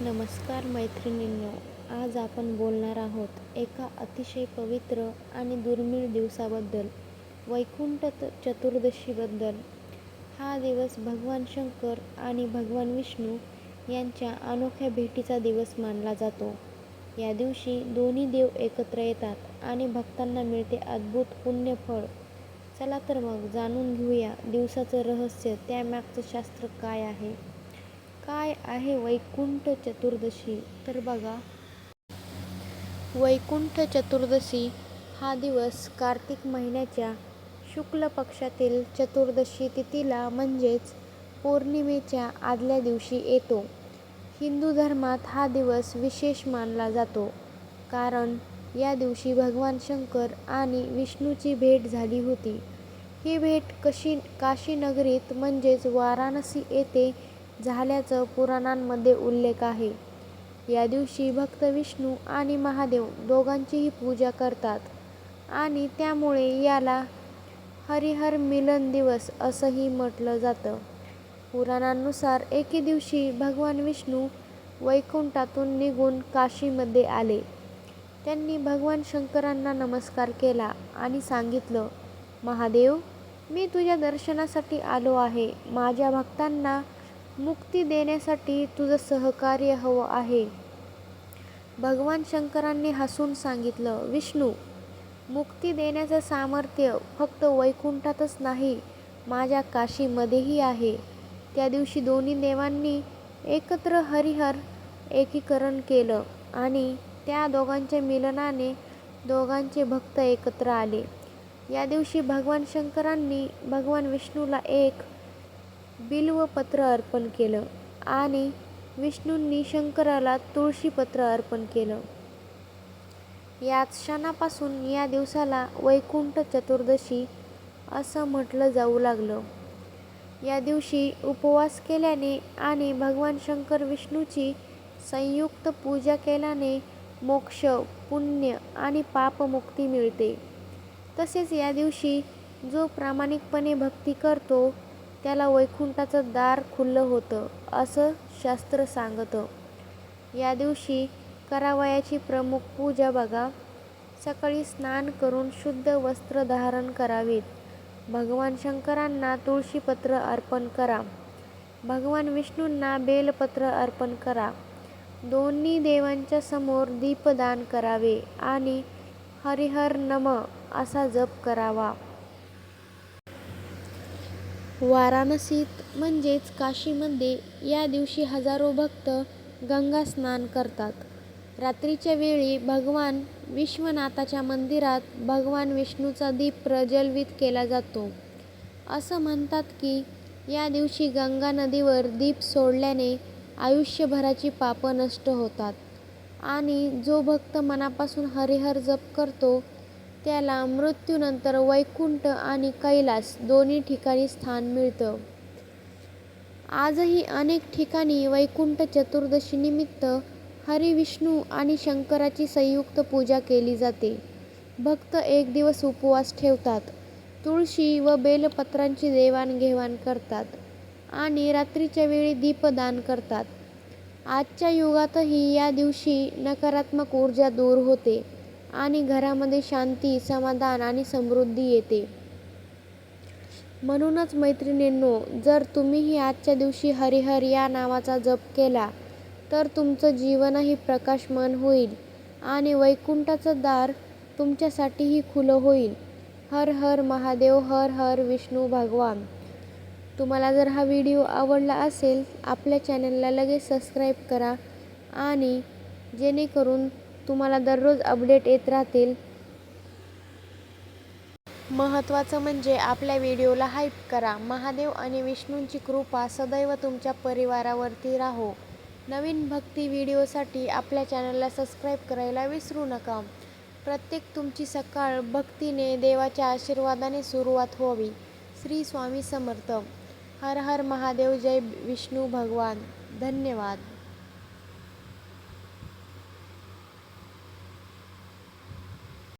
नमस्कार मैत्रिणींनो आज आपण बोलणार आहोत एका अतिशय पवित्र आणि दुर्मिळ दिवसाबद्दल वैकुंठ चतुर्दशीबद्दल. हा दिवस भगवान शंकर आणि भगवान विष्णू यांच्या अनोख्या भेटीचा दिवस मानला जातो. या दिवशी दोन्ही देव एकत्र येतात आणि भक्तांना मिळते अद्भुत पुण्यफळ. चला तर मग जाणून घेऊया दिवसाचं रहस्य त्यामागचं शास्त्र काय आहे? काय आहे वैकुंठ चतुर्दशी? तर बघा. वैकुंठ चतुर्दशी हा दिवस कार्तिक महिन्याच्या शुक्ल पक्षातील चतुर्दशी तिथीला म्हणजेच पौर्णिमेच्या आदल्या दिवशी येतो. हिंदू धर्मात हा दिवस विशेष मानला जातो. कारण या दिवशी भगवान शंकर आणि विष्णूची भेट झाली होती. ही भेट कशी काशीनगरीत म्हणजेच वाराणसी येथे झाल्याचं पुराणांमध्ये उल्लेख आहे. या दिवशी भक्त विष्णू आणि महादेव दोघांचीही पूजा करतात आणि त्यामुळे याला हरिहर मिलन दिवस असंही म्हटलं जातं. पुराणांनुसार एके दिवशी भगवान विष्णू वैकुंठातून निघून काशीमध्ये आले. त्यांनी भगवान शंकरांना नमस्कार केला आणि सांगितलं महादेव मी तुझ्या दर्शनासाठी आलो आहे. माझ्या भक्तांना मुक्ती देण्यासाठी तुझं सहकार्य हवं आहे. भगवान शंकरांनी हसून सांगितलं विष्णू मुक्ती देण्याचं सामर्थ्य फक्त वैकुंठातच नाही माझ्या काशीमध्येही आहे. त्या दिवशी दोन्ही देवांनी एकत्र हरिहर एकीकरण केलं आणि त्या दोघांच्या मिलनाने दोघांचे भक्त एकत्र आले. या दिवशी भगवान शंकरांनी भगवान विष्णूला एक बिल्वपत्र अर्पण केलं आणि विष्णूंनी शंकराला तुळशीपत्र अर्पण केलं. याच क्षणापासून या दिवसाला वैकुंठ चतुर्दशी असं म्हटलं जाऊ लागलं. या दिवशी उपवास केल्याने आणि भगवान शंकर विष्णूची संयुक्त पूजा केल्याने मोक्ष पुण्य आणि पापमुक्ती मिळते. तसेच या दिवशी जो प्रामाणिकपणे भक्ती करतो त्याला वैकुंठाचं दार खुलं होतं असं शास्त्र सांगतं. या दिवशी करावयाची प्रमुख पूजा बघा. सकाळी स्नान करून शुद्ध वस्त्र धारण करावीत. भगवान शंकरांना तुळशीपत्र अर्पण करा. भगवान विष्णूंना बेलपत्र अर्पण करा. दोन्ही देवांच्या समोर दीपदान करावे आणि हरिहर नम असा जप करावा. वाराणसीत म्हणजेच काशीमध्ये या दिवशी हजारो भक्त गंगा स्नान करतात. रात्रीच्या वेळी भगवान विश्वनाथाच्या मंदिरात भगवान विष्णूचा दीप प्रज्वलित केला जातो. असं म्हणतात की या दिवशी गंगा नदीवर दीप सोडल्याने आयुष्यभराची पापं नष्ट होतात. आणि जो भक्त मनापासून हरिहर जप करतो त्याला मृत्यूनंतर वैकुंठ आणि कैलास दोन्ही ठिकाणी स्थान मिळतं. आजही अनेक ठिकाणी वैकुंठ चतुर्दशीनिमित्त हरिविष्णू आणि शंकराची संयुक्त पूजा केली जाते. भक्त एक दिवस उपवास ठेवतात. तुळशी व बेलपत्रांची देवाणघेवाण करतात आणि रात्रीच्या वेळी दीपदान करतात. आजच्या युगातही या दिवशी नकारात्मक ऊर्जा दूर होते. आणि घरामध्ये शांती समाधान आणि समृद्धी येते. म्हणूनच मैत्रिणींनो जर तुम्हीही आजच्या दिवशी हरिहर या नावाचा जप केला तर तुमचं जीवनही प्रकाशमान होईल आणि वैकुंठाचं दार तुमच्यासाठीही खुलं होईल. हर हर महादेव हर हर विष्णू भगवान. तुम्हाला जर हा व्हिडिओ आवडला असेल आपल्या चॅनलला लगेच सबस्क्राईब करा आणि जेणेकरून तुम्हाला दररोज अपडेट येत राहतील. महत्त्वाचं म्हणजे आपल्या व्हिडिओला हाईप करा. महादेव आणि विष्णूंची कृपा सदैव तुमच्या परिवारावरती राहो. नवीन भक्ती व्हिडिओसाठी आपल्या चॅनलला सबस्क्राईब करायला विसरू नका. प्रत्येक तुमची सकाळ भक्तीने देवाच्या आशीर्वादाने सुरुवात व्हावी. श्री स्वामी समर्थ. हर हर महादेव जय विष्णू भगवान. धन्यवाद.